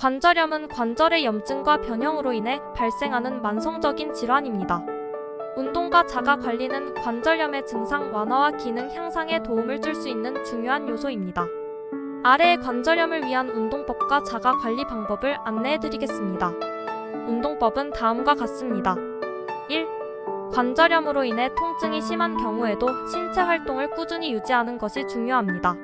관절염은 관절의 염증과 변형으로 인해 발생하는 만성적인 질환입니다. 운동과 자가 관리는 관절염의 증상 완화와 기능 향상에 도움을 줄 수 있는 중요한 요소입니다. 아래의 관절염을 위한 운동법과 자가 관리 방법을 안내해 드리겠습니다. 운동법은 다음과 같습니다. 1. 관절염으로 인해 통증이 심한 경우에도 신체 활동을 꾸준히 유지하는 것이 중요합니다.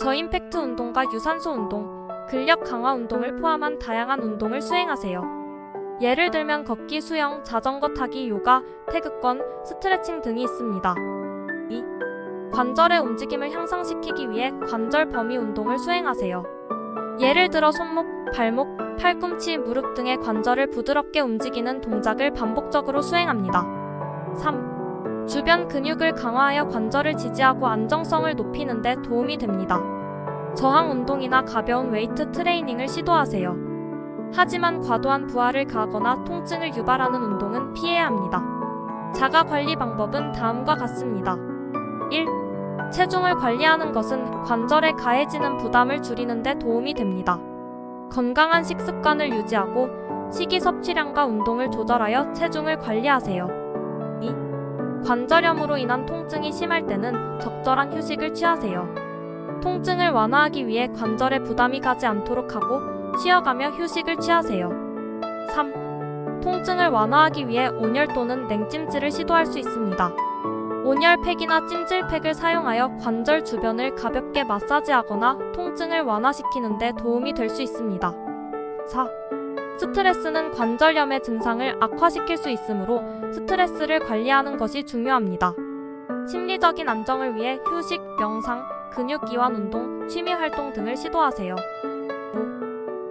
저임팩트 운동과 유산소 운동, 근력 강화 운동을 포함한 다양한 운동을 수행하세요. 예를 들면 걷기, 수영, 자전거 타기, 요가, 태극권, 스트레칭 등이 있습니다. 2. 관절의 움직임을 향상시키기 위해 관절 범위 운동을 수행하세요. 예를 들어 손목, 발목, 팔꿈치, 무릎 등의 관절을 부드럽게 움직이는 동작을 반복적으로 수행합니다. 3. 주변 근육을 강화하여 관절을 지지하고 안정성을 높이는 데 도움이 됩니다. 저항 운동이나 가벼운 웨이트 트레이닝을 시도하세요. 하지만 과도한 부하를 가하거나 통증을 유발하는 운동은 피해야 합니다. 자가 관리 방법은 다음과 같습니다. 1. 체중을 관리하는 것은 관절에 가해지는 부담을 줄이는 데 도움이 됩니다. 건강한 식습관을 유지하고 식이 섭취량과 운동을 조절하여 체중을 관리하세요. 2. 관절염으로 인한 통증이 심할 때는 적절한 휴식을 취하세요. 통증을 완화하기 위해 관절에 부담이 가지 않도록 하고 쉬어가며 휴식을 취하세요. 3. 통증을 완화하기 위해 온열 또는 냉찜질을 시도할 수 있습니다. 온열팩이나 찜질팩을 사용하여 관절 주변을 가볍게 마사지하거나 통증을 완화시키는 데 도움이 될 수 있습니다. 4. 스트레스는 관절염의 증상을 악화시킬 수 있으므로 스트레스를 관리하는 것이 중요합니다. 심리적인 안정을 위해 휴식, 명상, 근육 이완 운동, 취미 활동 등을 시도하세요.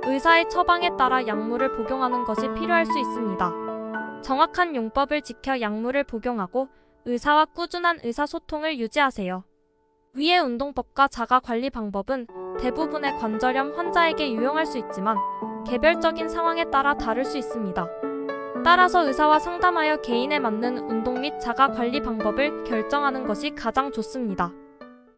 5. 의사의 처방에 따라 약물을 복용하는 것이 필요할 수 있습니다. 정확한 용법을 지켜 약물을 복용하고 의사와 꾸준한 의사소통을 유지하세요. 위의 운동법과 자가 관리 방법은 대부분의 관절염 환자에게 유용할 수 있지만 개별적인 상황에 따라 다를 수 있습니다. 따라서 의사와 상담하여 개인에 맞는 운동 및 자가 관리 방법을 결정하는 것이 가장 좋습니다.